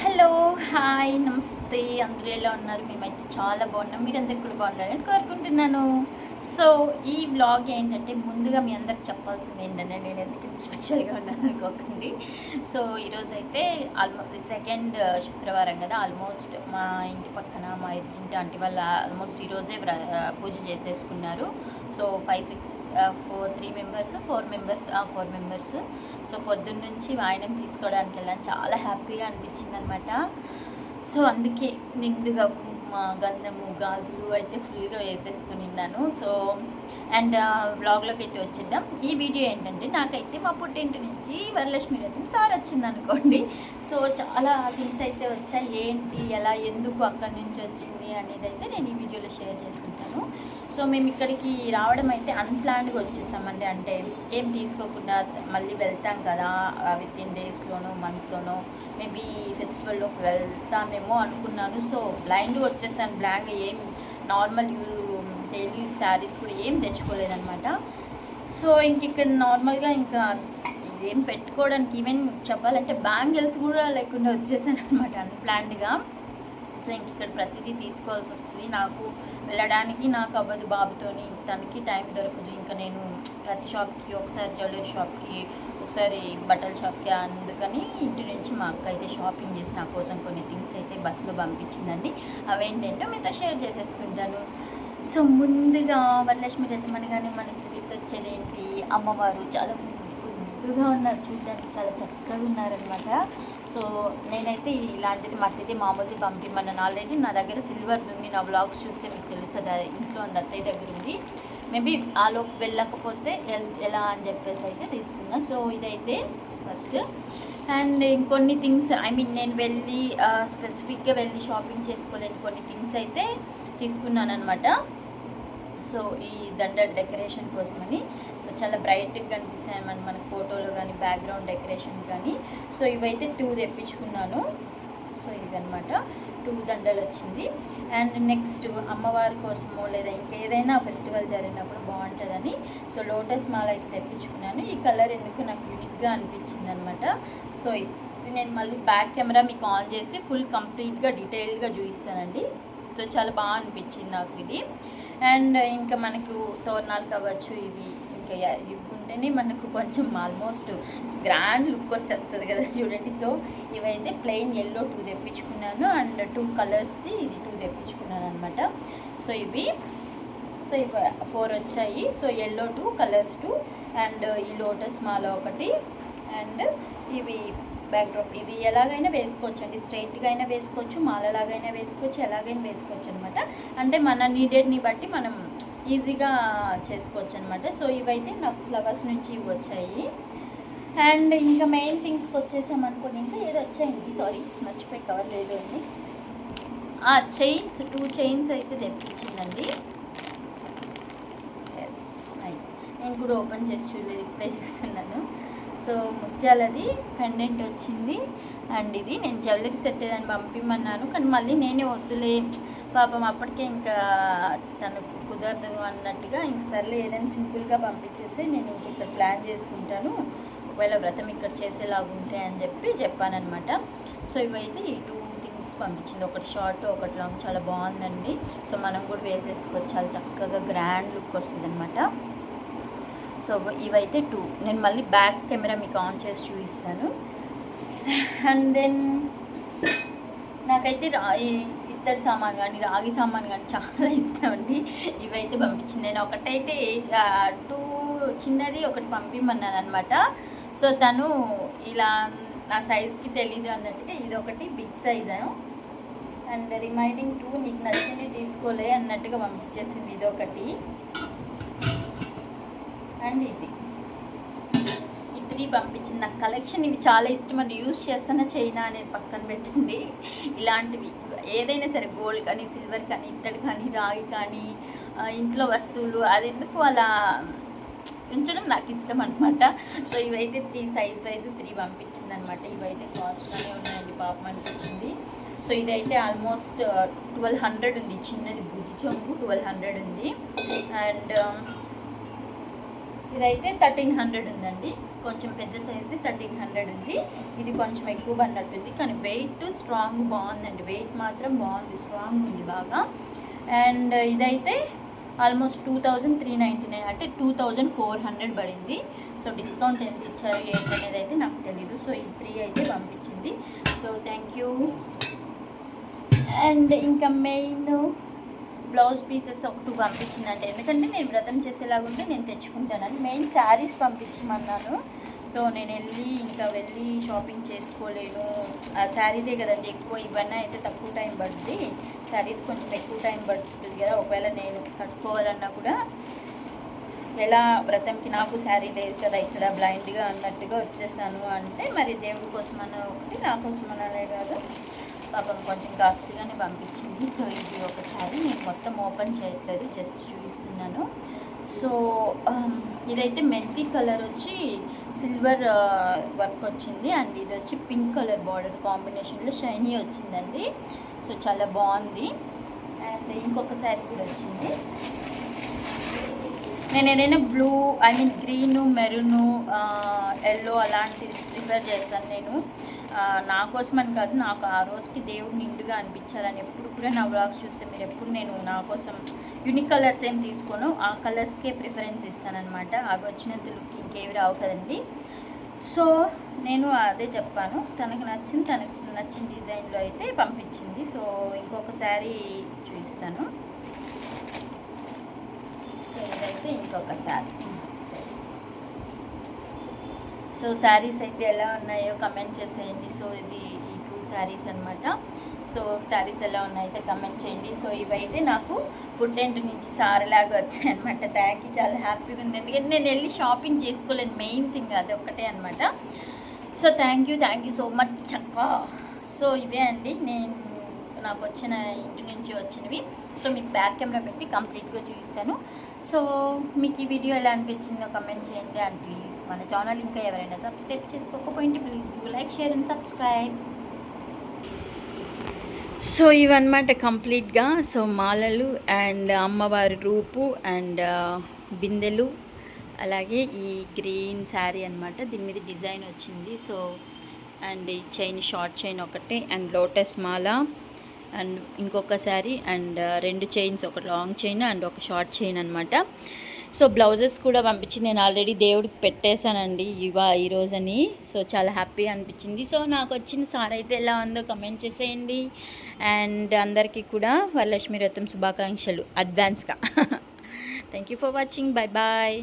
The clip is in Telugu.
Hello. హాయ్ నమస్తే. అందరూ ఎలా ఉన్నారు? మేమైతే చాలా బాగున్నాం. మీరందరూ కూడా బాగున్నారని కోరుకుంటున్నాను. సో ఈ వ్లాగ్ ఏంటంటే ముందుగా మీ అందరికి చెప్పాల్సింది ఏంటంటే నేను ఎందుకు స్పెషల్గా ఉన్నాను అనుకోకండి. సో ఈరోజు అయితే ఆల్మోస్ట్ సెకండ్ శుక్రవారం కదా. ఆల్మోస్ట్ మా ఇంటి పక్కన మా ఇంటి ఆంటీ వాళ్ళ ఆల్మోస్ట్ ఈరోజే పూజ చేసేసుకున్నారు. So five six four three members four members four members so పొద్దున్న నుంచి వాయనం తీసుకోవడానికి వెళ్ళాను చాలా హ్యాపీగా అనిపించింది అనమాట సో అందుకే నిండుగా కుంకుమ గంధము గాజులు అయితే ఫుల్గా వేసేసుకుని ఉన్నాను సో అండ్ బ్లాగ్లోకి అయితే వచ్చేద్దాం. ఈ వీడియో ఏంటంటే నాకైతే మా పుట్టింటి నుంచి వరలక్ష్మి రథం సార్ వచ్చింది అనుకోండి. సో చాలా థింగ్స్ అయితే వచ్చాయి. ఏంటి ఎలా ఎందుకు అక్కడి నుంచి వచ్చింది అనేది అయితే నేను ఈ వీడియోలో షేర్ చేసుకుంటాను. సో మేము ఇక్కడికి రావడం అయితే అన్ప్లాన్డ్గా వచ్చేసామండి అంటే ఏం తీసుకోకుండా మళ్ళీ వెళ్తాం కదా విత్ ఇన్ డేస్లోనో మంత్లోనో మేబీ ఫెస్టివల్లోకి వెళ్తామేమో అనుకున్నాను. సో బ్లైండ్గా వచ్చేసాను. బ్లాంక్ ఏం normal you daily use saris కూడా ఏం తెచ్చుకోలేదనమాట సో ఇంక ఇక్కడ నార్మల్గా ఇంకా ఏం పెట్టుకోవడానికి ఈవెన్ చెప్పాలంటే బ్యాంగిల్స్ కూడా లేకుండా వచ్చేసాను అనమాట అన్ప్లాన్డ్గా. సో ఇంక ఇక్కడ ప్రతిదీ తీసుకోవాల్సి వస్తుంది. నాకు వెళ్ళడానికి నాకు అవ్వదు బాబుతోని. ఇంక తనకి టైం దొరకదు. ఇంకా నేను ప్రతి షాప్కి ఒకసారి జ్యువెలరీ షాప్కి ఒకసారి బట్టల షాప్కి అందుకని ఇంటి నుంచి మా అక్క అయితే షాపింగ్ చేసి నా కోసం కొన్ని థింగ్స్ అయితే బస్సులో పంపించిందండి. అవేంటంటే మీతో షేర్ చేసేసుకుంటాను. సో ముందుగా వరలక్ష్మి రథం అనగానే మనకి గుర్తొచ్చేది ఏంటి? అమ్మవారు చాలా ముద్దుగా ఉన్నారు చూడడానికి చాలా చక్కగా ఉన్నారనమాట సో నేనైతే ఇలాంటిది మట్టిది మామూలుది పంపిమన్నాను. ఆల్రెడీ నా దగ్గర సిల్వర్ది ఉంది. నా బ్లాగ్స్ చూస్తే మీకు తెలుస్తుంది. ఇంట్లో ఉంది అత్తయ్య దగ్గర ఉంది. మేబీ ఆలోపు వెళ్ళకపోతే ఎల్- ఎలా అని చెప్పేసి అయితే తీసుకున్నా. సో ఇదైతే ఫస్ట్ అండ్ ఇంకొన్ని థింగ్స్ ఐ మీన్ నేను వెళ్ళి స్పెసిఫిక్గా వెళ్ళి షాపింగ్ చేసుకోలేని కొన్ని థింగ్స్ అయితే తీసుకున్నాను అనమాట సో ఈ దండ డెకరేషన్ కోసమని. సో చాలా బ్రైట్గా కనిపిస్తాయి మన మనకు ఫోటోలో కానీ బ్యాక్గ్రౌండ్ డెకరేషన్ కానీ. సో ఇవైతే టూ తెప్పించుకున్నాను. సో ఇదనమాట టూ దండలు వచ్చింది. అండ్ నెక్స్ట్ అమ్మవారి కోసమో లేదా ఇంకేదైనా ఫెస్టివల్ జరిగినప్పుడు బాగుంటుందని. సో లోటస్ మాల అయితే తెప్పించుకున్నాను. ఈ కలర్ ఎందుకు నాకు యూనిక్గా అనిపించింది అనమాట సో ఇది నేను మళ్ళీ బ్యాక్ కెమెరా మీకు ఆన్ చేసి ఫుల్ కంప్లీట్గా డీటెయిల్డ్గా చూపిస్తానండి. సో చాలా బాగా అనిపించింది నాకు ఇది. అండ్ ఇంకా మనకు తోరణాలు కావచ్చు ఇవి ఓకే యా- ఇవి ఉంటేనే మనకు కొంచెం ఆల్మోస్ట్ గ్రాండ్ లుక్ వచ్చేస్తుంది కదా చూడండి. సో ఇవైతే ప్లెయిన్ ఎల్లో టూ తెప్పించుకున్నాను అండ్ టూ కలర్స్ది ఇది టూ తెప్పించుకున్నాను అనమాట సో ఇవి సో ఇవి ఫోర్ వచ్చాయి. So yellow two colours two and ఈ లోటస్ మాల ఒకటి అండ్ ఇవి బ్యాక్డ్రాప్ ఇది ఎలాగైనా వేసుకోవచ్చు అండి స్ట్రైట్గా అయినా వేసుకోవచ్చు మాలలాగైనా వేసుకోవచ్చు ఎలాగైనా వేసుకోవచ్చు అనమాట అంటే మన నీడెడ్ని బట్టి మనం ఈజీగా చేసుకోవచ్చు అనమాట సో ఇవైతే నాకు ఫ్లవర్స్ నుంచి ఇవి వచ్చాయి. అండ్ ఇంకా మెయిన్ థింగ్స్కి వచ్చేసాం అనుకోండి ఇంకా ఏదో వచ్చాయండి. సారీ మర్చిపోయి కవర్ లేదు అండి. చైన్స్ టూ చైన్స్ అయితే తెప్పించిందండి. ఎస్ నైస్ నేను కూడా ఓపెన్ చేసి చూడలేదు ఇప్పుడే చూస్తున్నాను. సో ముత్యాలది పెండెంట్ వచ్చింది. అండ్ ఇది నేను జ్యువెలరీ సెట్ ఏదని పంపిమన్నాను కానీ మళ్ళీ నేనే వద్దులే. పాపం అప్పటికే ఇంకా తనకు కుదరదు అన్నట్టుగా ఇంక సర్లే ఏదైనా సింపుల్గా పంపించేసి నేను ఇంక ఇక్కడ ప్లాన్ చేసుకుంటాను. ఒకవేళ వ్రతం ఇక్కడ చేసేలాగా ఉంటాయి అని చెప్పి చెప్పానమాట సో ఇవైతే ఈ టూ థింగ్స్ పంపించింది. ఒకటి షార్ట్ ఒకటి లాంగ్ చాలా బాగుందండి. సో మనం కూడా వేసేసుకోవచ్చు. చాలా చక్కగా గ్రాండ్ లుక్ వస్తుంది అనమాట సో ఇవైతే టూ నేను మళ్ళీ బ్యాక్ కెమెరా మీకు ఆన్ చేసి చూపిస్తాను. అండ్ దెన్ నాకైతే ఈ ఇత్తడి సామాన్ కానీ రాగి సామాన్ కానీ చాలా ఇష్టం అండి. ఇవైతే పంపించింది. నేను ఒకటైతే టూ చిన్నది ఒకటి పంపిమన్నాను అనమాట సో తను ఇలా నా సైజ్కి తెలీదు అన్నట్టుగా ఇది ఒకటి big size and remaining two నీకు నచ్చింది తీసుకోలే అన్నట్టుగా పంపించేసింది ఇది ఒకటి. అండ్ ఇది. శ్రీ త్రీ పంపించింది. నాకు కలెక్షన్ ఇవి చాలా ఇష్టం. అండి యూస్ చేస్తానా చైనా అనేది పక్కన పెట్టండి ఇలాంటివి. ఏదైనా సరే గోల్డ్ కానీ సిల్వర్ కానీ ఇత్తడి కానీ రాగి కానీ ఇంట్లో వస్తువులు అది ఎందుకు అలా ఉంచడం నాకు ఇష్టం అనమాట సో ఇవైతే త్రీ సైజ్ వైజ్ త్రీ పంపించింది అనమాట ఇవైతే కాస్ట్గానే ఉన్నాయండి పాపం అనిపించింది సో ఇదైతే ఆల్మోస్ట్ ట్వెల్వ్ హండ్రెడ్ ఉంది. చిన్నది భుజి చెంపు ట్వెల్వ్ హండ్రెడ్ ఉంది. అండ్ ఇదైతే థర్టీన్ హండ్రెడ్ ఉందండి. కొంచెం పెద్ద సైజ్ది థర్టీన్ హండ్రెడ్ ఉంది. ఇది కొంచెం ఎక్కువ పడినట్టుంది కానీ వెయిట్ స్ట్రాంగ్ బాగుందండి. వెయిట్ మాత్రం బాగుంది. స్ట్రాంగ్ ఉంది బాగా. అండ్ ఇదైతే almost two thousand three ninety nine అంటే టూ థౌజండ్ ఫోర్ హండ్రెడ్ పడింది. సో డిస్కౌంట్ ఎంత ఇచ్చారు ఏంటనేది అయితే నాకు తెలీదు. సో ఈ త్రీ అయితే పంపించింది. సో థ్యాంక్ యూ అండ్ ఇంకా మెయిన్ బ్లౌజ్ పీసెస్ ఒక టూ పంపించిందంటే. ఎందుకంటే నేను వ్రతం చేసేలాగుంటే నేను తెచ్చుకుంటానని మెయిన్ శారీస్ పంపించమన్నాను. సో నేను వెళ్ళి ఇంకా వెళ్ళి షాపింగ్ చేసుకోలేను. ఆ శారీదే కదండి ఎక్కువ ఇవన్నీ అయితే తక్కువ టైం పడుతుంది శారీది కొంచెం ఎక్కువ టైం పడుతుంది కదా ఒకవేళ నేను కట్టుకోవాలన్నా కూడా. ఎలా వ్రతంకి నాకు శారీ లేదు కదా ఇక్కడ బ్లైండ్గా అన్నట్టుగా వచ్చేసాను అంటే మరి దేవుడి కోసమన్నా ఒకటి నా కోసమనే కాదు. పాపం కొంచెం కాస్ట్లీగానే పంపించింది. సో ఇది ఒకసారి నేను మొత్తం ఓపెన్ చేయట్లేదు జస్ట్ చూపిస్తున్నాను. సో ఇదైతే మెంతి కలర్ వచ్చి సిల్వర్ వర్క్ వచ్చింది. అండ్ ఇది వచ్చి పింక్ కలర్ బార్డర్ కాంబినేషన్లో షైనీ వచ్చిందండి. సో చాలా బాగుంది. అండ్ ఇంకొక శారీ కూడా వచ్చింది. నేను ఏదైనా blue I mean green maroon yellow అలాంటివి ప్రిఫర్ చేస్తాను నేను. నా కోసం అని కాదు నాకు ఆ రోజుకి దేవుడు నిండుగా అనిపించాలని ఎప్పుడు కూడా నా బ్లాగ్స్ చూస్తే మీరు ఎప్పుడు నేను నా కోసం యూనిక్ కలర్స్ ఏం తీసుకోను ఆ కలర్స్కే ప్రిఫరెన్స్ ఇస్తానమాట అవి వచ్చినంత లుక్ ఇంకేవి రావు కదండి. సో నేను అదే చెప్పాను తనకు నచ్చింది తనకు నచ్చిన డిజైన్లో అయితే పంపించింది. సో ఇంకొక శారీ చూపిస్తాను. ఇదైతే ఇంకొక శారీ సో శారీస్ అయితే ఎలా ఉన్నాయో కమెంట్ చేసేయండి. సో ఇది ఈ టూ శారీస్ అనమాట సో శారీస్ ఎలా ఉన్నాయైతే కమెంట్ చేయండి. సో ఇవైతే నాకు పుట్టెంట్ నుంచి సారలాగా వచ్చాయి అనమాట థ్యాంక్ యూ చాలా హ్యాపీగా ఉంది. ఎందుకంటే నేను వెళ్ళి షాపింగ్ చేసుకోలేను. మెయిన్ థింగ్ అది ఒక్కటే అనమాట so thank you thank you so much చక్క సో ఇవే అండి. నేను నాకు వచ్చిన ఇంటి నుంచి వచ్చినవి. సో మీకు బ్యాక్ కెమెరా పెట్టి కంప్లీట్గా చూపిస్తాను. సో మీకు ఈ వీడియో ఎలా అనిపించిందో కమెంట్ చేయండి. అండ్ ప్లీజ్ మన ఛానల్ ఇంకా ఎవరైనా subscribe చేసుకోకపోయింటే please do like share and subscribe. So ఇవన్నమాట కంప్లీట్గా. సో మాలలు అండ్ అమ్మవారి రూపు అండ్ బిందెలు. అలాగే ఈ గ్రీన్ శారీ అనమాట దీని మీద డిజైన్ వచ్చింది. సో అండ్ ఈ చైన్ షార్ట్ చైన్ ఒకటి. అండ్ లోటస్ మాల. అండ్ ఇంకొక శారీ అండ్ రెండు చైన్స్ ఒక లాంగ్ చైన్ అండ్ ఒక షార్ట్ చైన్ అనమాట సో బ్లౌజెస్ కూడా పంపించింది. నేను ఆల్రెడీ దేవుడికి పెట్టేశానండి ఇవా ఈరోజని సో చాలా హ్యాపీ అనిపించింది. సో నాకు వచ్చిన సార్ అయితే ఎలా ఉందో కమెంట్ చేసేయండి. అండ్ అందరికీ కూడా వరలక్ష్మి వ్రతం శుభాకాంక్షలు అడ్వాన్స్గా. Thank you for watching bye bye